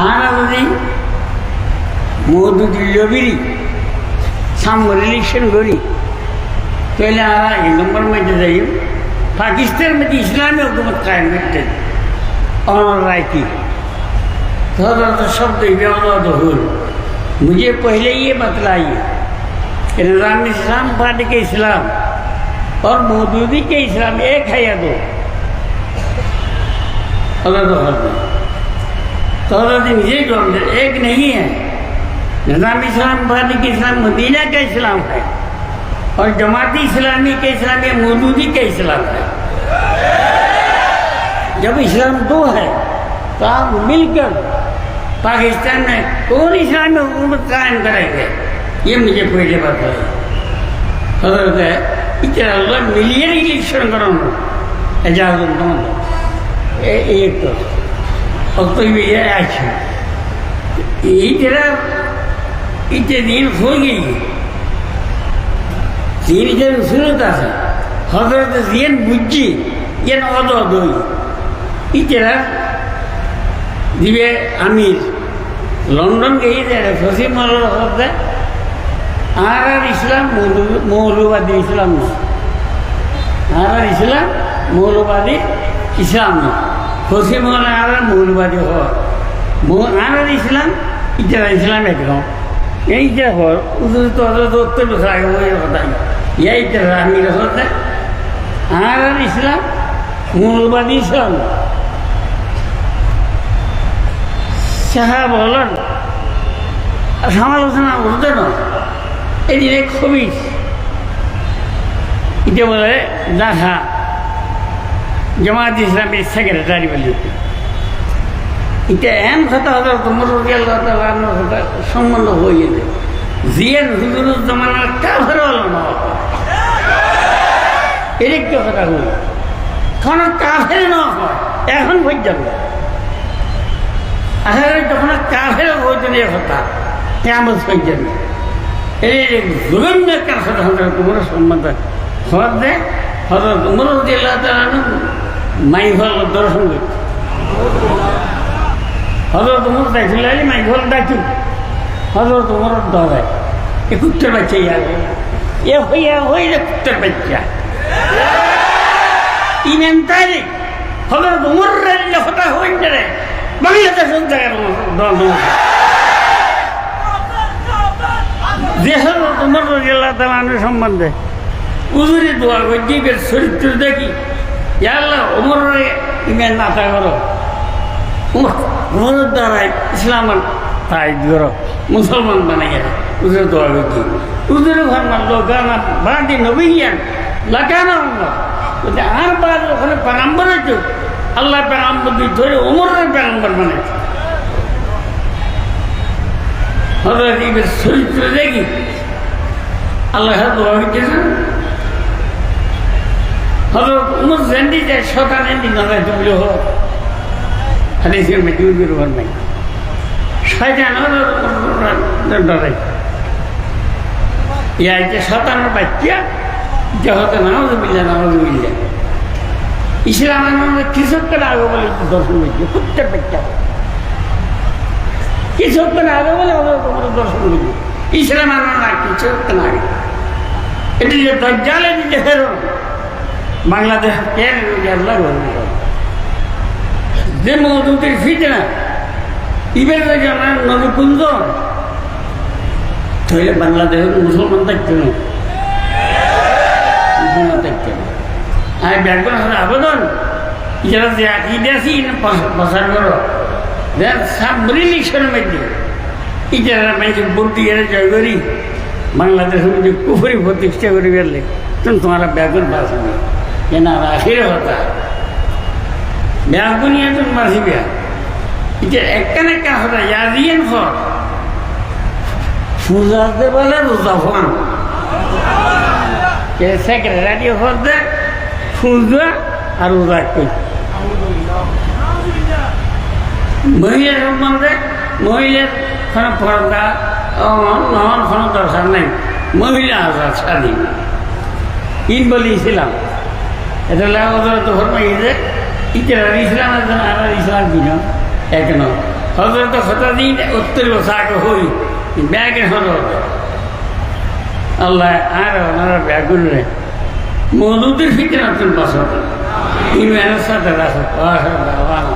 Relation મોદુદિલ્યો બીરી સામ relation में तो इस्लामी हुकूमत कायम करते ऑनर तो शब्द व्यवहार मुझे पहले ये बतलाइए कि निज़ाम इस्लाम पार्टी के इस्लाम और मोदी के इस्लाम एक है या दो? अलग हर में तो दिन ये जवाब एक नहीं है। निज़ाम इस्लाम पार्टी के इस्लाम, मदीना का इस्लाम है। और जमाती इस्लामी के इस्लाम, या मौदूदी का इस्लाम है। जब इस्लाम दो है तो आप मिलकर पाकिस्तान में कौन इस्लामी हुकूमत कायम करेंगे? ये मुझे पहले हज़रत है। इतना अल्लाह मिलियन इलेक्शन कराना एजाजुल एक तो। সত্যই বেজার আছে। এইটা এটা দিন হয়ে গেছে দিনজন আছে হজরত দিয়েন বুঝছি, যেন অদ দই ইটেরা দিবে আমির। লন্ডন গিয়ে যায় শশীম আর আর ইসলাম মৌলবাদী ইসলাম। না আর আর ইসলাম মৌলবাদী ইসলাম। না হলে আর আর মৌলবাদী হওয়ার আর আর ইসলাম ইতারা ইসলাম একরকম এইটা হর উদর উত্তর আগে আমির হতে আর ইসলাম মৌলবাদী ইসলাম। সাহা বলেন সমালোচনা করতে না। এদিকে খুবই এটা বলে দেখা জামাত ইসলামের সেক্রেটারি বলে এটা এমন কথা হতো সম্বন্ধ হয়ে যেত জিয়ার হুজুরুজ্জামানের কাফের হলো না এর একটা কথা হল কোনো কাফের না হয় এখন আসলে যখন কাফের হইতে নিয়ে কথা কেমন পর্যন্ত এই জুলুম একটা কথা হতো তোমার সম্বন্ধ দে হতো তোমার জেলা মাই দর্শন করছে হতো তোমার দেখছিল মাই হল ডাকি। হতো তোমার দরায় এ কুত্তের বাচ্চা ইয়ার এ হইয়া হইলে কুত্তের বাচ্চা। ইমেন্টারি হজরত উমর রেলে হতা হইন রে বাংলাদেশ জায়গার দল যে হজরত উমর রাদিয়াল্লাহু তাআলা সম্বন্ধে উজুরি দোয়া গজিবের চরিত্র দেখি। ইয়া আল্লাহ উমর ইমেন না করো। উমর দ্বারাই ইসলামের তাই করো। মুসলমান বানাই উজুর দোয়া গজি উজুরি ভাবনা লোকানা বাদি নবীয়ান লাগানো বলছে, আর বার ওখানে পেগাম্বর হয়েছে আল্লাহ পেগাম্বর দিয়ে ধরে ওমরের পেগাম্বর বানাইছে। হজরত ইবের চরিত্র দেখি আল্লাহ দোয়া হইতেছে হজরত উমর জেন্দি যায় শতান নগায় তুলে হোক হাদিসের মধ্যে উজুর ভর নাই। শয়তান হজরত ডরাই ইয়া যে শতানের বাচ্চা, জগতে নামাজ মিললে নামাজ মিললে ইসলাম আমাদের কৃষকদের আগে বলে দর্শন মিলছে প্রত্যেক বাচ্চা। কৃষকদের আগে বলে তোমার দর্শন মিলছে ইসলাম আমার না কৃষকদের আগে। এটি যে দজ্জালে যে ফেরো বাংলাদেশ কেন আল্লাহ যে মধুদের ফিট না, ইবের জানার তাহলে বাংলাদেশের মুসলমান থাকতে না মুসলমান আবেদন। বাংলাদেশের মধ্যে কুফুরি প্রতিষ্ঠা করে গেলে তখন তোমার ব্যাকরণ বাঁচবে কেন আখিরে হতা ব্যাগ নিয়ে তুমি বাঁচবে এটা একটা না একটা হতা ইয়াদিয়েন হর সুজাতে বলে রোজাফান সেক্রেটারি হতে সুজা আর উজাকে মহিলা সম্বন্ধে মহিলার কোনো পর্দা নহন কোনো দরকার নেই মহিলা আজাদ স্বাধীন ইন বলেছিলাম এটা ওদের ফরমাইছে ইতারা ইসলাম আর ইসলাম কিনা? এক ন হজরত শতাদিন উত্তর বসাকে হই ব্যাগের হজরত আল্লাহ আর ওনারা ব্যাগুন রে মৌলুদের ফিতরে নতুন বছর ইমানের সাথে রাখো